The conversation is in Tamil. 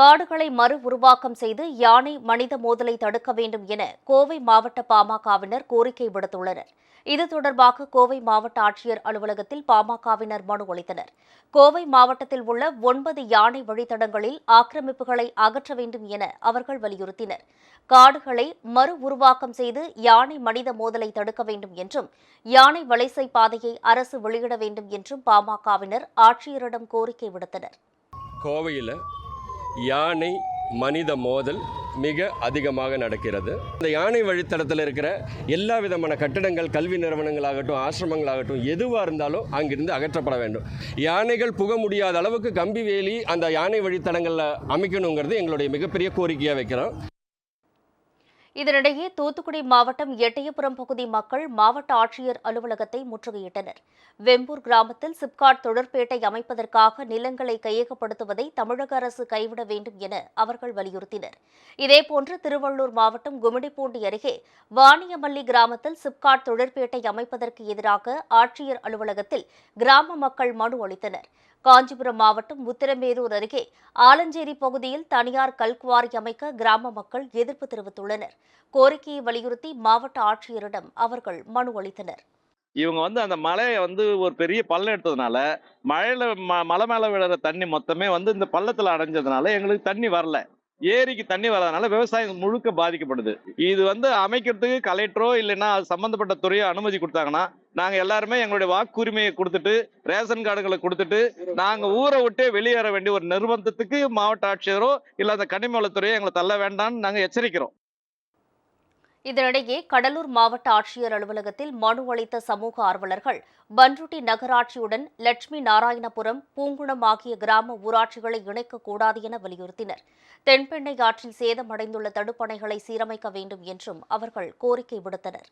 காடுகளை மறு உருவாக்கம் செய்து யானை மனித மோதலை தடுக்க வேண்டும் என கோவை மாவட்ட பாமகவினர் கோரிக்கை விடுத்துள்ளனர். இது தொடர்பாக கோவை மாவட்ட ஆட்சியர் அலுவலகத்தில் பாமகவினர் மனு அளித்தனர். கோவை மாவட்டத்தில் உள்ள ஒன்பது யானை வழித்தடங்களில் ஆக்கிரமிப்புகளை அகற்ற வேண்டும் என அவர்கள் வலியுறுத்தினர். காடுகளை மறு உருவாக்கம் செய்து யானை மனித மோதலை தடுக்க வேண்டும் என்றும் யானை வலைசை பாதையை அரசு வெளியிட வேண்டும் என்றும் பாமகவினர் ஆட்சியரிடம் கோரிக்கை விடுத்தனர். கோவையில் யானை மனித மோதல் மிக அதிகமாக நடக்கிறது. இந்த யானை வழித்தடத்தில் இருக்கிற எல்லா விதமான கட்டிடங்கள் கல்வி நிறுவனங்களாகட்டும் ஆசிரமங்களாகட்டும் எதுவாக இருந்தாலும் அங்கிருந்து அகற்றப்பட வேண்டும். யானைகள் புக முடியாத அளவுக்கு கம்பி வேலி அந்த யானை வழித்தடங்களில் அமைக்கணுங்கிறது எங்களுடைய மிகப்பெரிய கோரிக்கையாக வைக்கிறோம். இதனிடையே தூத்துக்குடி மாவட்டம் எட்டயபுரம் பகுதி மக்கள் மாவட்ட ஆட்சியர் அலுவலகத்தை முற்றுகையிட்டனர். வெம்பூர் கிராமத்தில் சிப்காட் தொழிற்பேட்டை அமைப்பதற்காக நிலங்களை கையகப்படுத்துவதை தமிழக அரசு கைவிட வேண்டும் என அவர்கள் வலியுறுத்தினர். இதேபோன்று திருவள்ளூர் மாவட்டம் கும்மிடிப்பூண்டி அருகே வாணியமல்லி கிராமத்தில் சிப்காட் தொழிற்பேட்டை அமைப்பதற்கு எதிராக ஆட்சியர் அலுவலகத்தில் கிராம மக்கள் மனு அளித்தனர். காஞ்சிபுரம் மாவட்டம் உத்திரமேரூர் அருகே ஆலஞ்சேரி பகுதியில் தனியார் கல்குவாரி அமைக்க கிராம மக்கள் எதிர்ப்பு தெரிவித்துள்ளனர். கோரிக்கையை வலியுறுத்தி மாவட்ட ஆட்சியரிடம் அவர்கள் மனு அளித்தனர். இவங்க வந்து அந்த மலையை வந்து ஒரு பெரிய பள்ளம் எடுத்ததுனால மழையில ம மலை மேலே விழுற தண்ணி மொத்தமே வந்து இந்த பள்ளத்தில் அடைஞ்சதுனால எங்களுக்கு தண்ணி வரல. ஏரிக்கு தண்ணி வராதனால விவசாயம் முழுக்க பாதிக்கப்படுது. இது வந்து அமைக்கிறதுக்கு கலெக்டரோ இல்லைன்னா அது சம்பந்தப்பட்ட துறையோ அனுமதி கொடுத்தாங்கன்னா நாங்க எல்லாருமே எங்களுடைய வாக்குரிமையை கொடுத்துட்டு ரேஷன் கார்டுகளை கொடுத்துட்டு நாங்க ஊரை விட்டே வெளியேற வேண்டிய ஒரு நிர்பந்தத்துக்கு மாவட்ட ஆட்சியரோ இல்ல அந்த கனிமவளத்துறையோ எங்களை தள்ள வேண்டாம்னு நாங்க எச்சரிக்கிறோம். இதனிடையே கடலூர் மாவட்ட ஆட்சியர் அலுவலகத்தில் மனு அளித்த சமூக ஆர்வலர்கள் பன்ருட்டி நகராட்சியுடன் லட்சுமி நாராயணபுரம் பூங்குணம் ஆகிய கிராம ஊராட்சிகளை இணைக்கக்கூடாது என வலியுறுத்தினர். தென்பெண்ணை ஆற்றில் சேதமடைந்துள்ள தடுப்பணைகளை சீரமைக்க வேண்டும் என்றும் அவர்கள் கோரிக்கை விடுத்தனர்.